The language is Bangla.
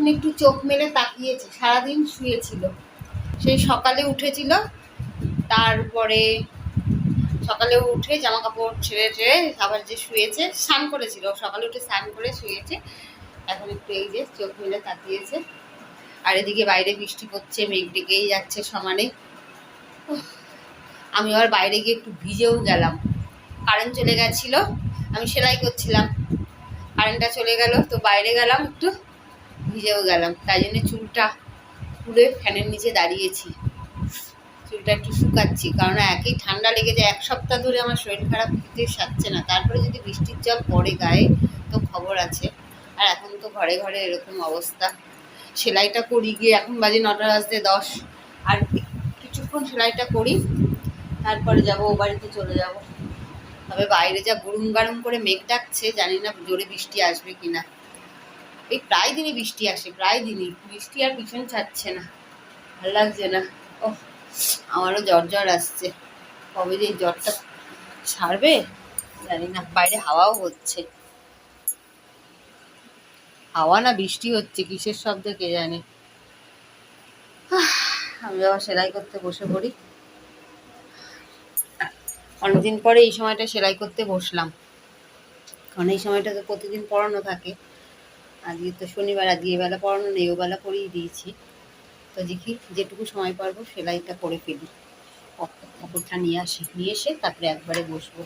এখন একটু চোখ মেলে তাকিয়েছে, সারাদিন শুয়েছিল। সেই সকালে উঠেছিল, তারপরে সকালে উঠে জামা কাপড় ছেড়ে ছেড়ে আবার যে শুয়েছে, স্নান করেছিল। সকালে উঠে স্নান করে শুয়েছে, এখন একটু এই যে চোখ মেলে তাকিয়েছে। আর এদিকে বাইরে বৃষ্টি পড়ছে, মেঘ ডেকেই যাচ্ছে সমানে। আমি আবার বাইরে গিয়ে একটু ভিজেও গেলাম। কারেন্ট চলে গেছিল, আমি সেলাই করছিলাম। কারেন্টটা চলে গেল, তো বাইরে গেলাম একটু। ভিজেও গেলাম। তাই জন্য চুলটা খুলে ফ্যানের নিচে দাঁড়িয়েছি। চুলটা একটু শুকাচ্ছি, কারণ একই ঠান্ডা লেগে যায়। এক সপ্তাহ ধরে আমার শরীর খারাপ কিছু সারছে না। তারপরে যদি বৃষ্টির জল পড়ে গায়ে, তো খবর আছে। আর এখন তো ঘরে ঘরে এরকম অবস্থা। সেলাইটা করি গিয়ে এখন বাজে নটা বাজতে দশ। আর কিছুক্ষণ সেলাইটা করি, তারপরে যাব, ও বাড়িতে চলে যাব। তবে বাইরে যা গরম গরম করে মেঘ ডাকছে, জানি না জোরে বৃষ্টি আসবে কিনা। এই প্রায় দিনই বৃষ্টি আসে, প্রায় দিনই। বৃষ্টি আর পিছন ছাড়ছে না। ভালো লাগছে না। ও আমারও জ্বর জ্বর আসছে। কবে যে জ্বরটা ছাড়বে, জানি না। বাইরে হাওয়াও হচ্ছে। হাওয়া না বৃষ্টি হচ্ছে, কিসের শব্দ কে জানে? আমি আবার সেলাই করতে বসে পড়ি। অনেকদিন পরে এই সময়টা সেলাই করতে বসলাম। কারণ এই সময়টা তো প্রতিদিন পড়ানো থাকে। আজকে তো শনিবার, আজকে এবেলা পড়ানো নেই ওবেলা পড়িয়ে দিয়েছি। তো দেখি যেটুকু সময় পারব সেলাইটা করে ফেলি। কাপড়টা নিয়ে আসি, নিয়ে এসে তারপরে একবারে বসবো।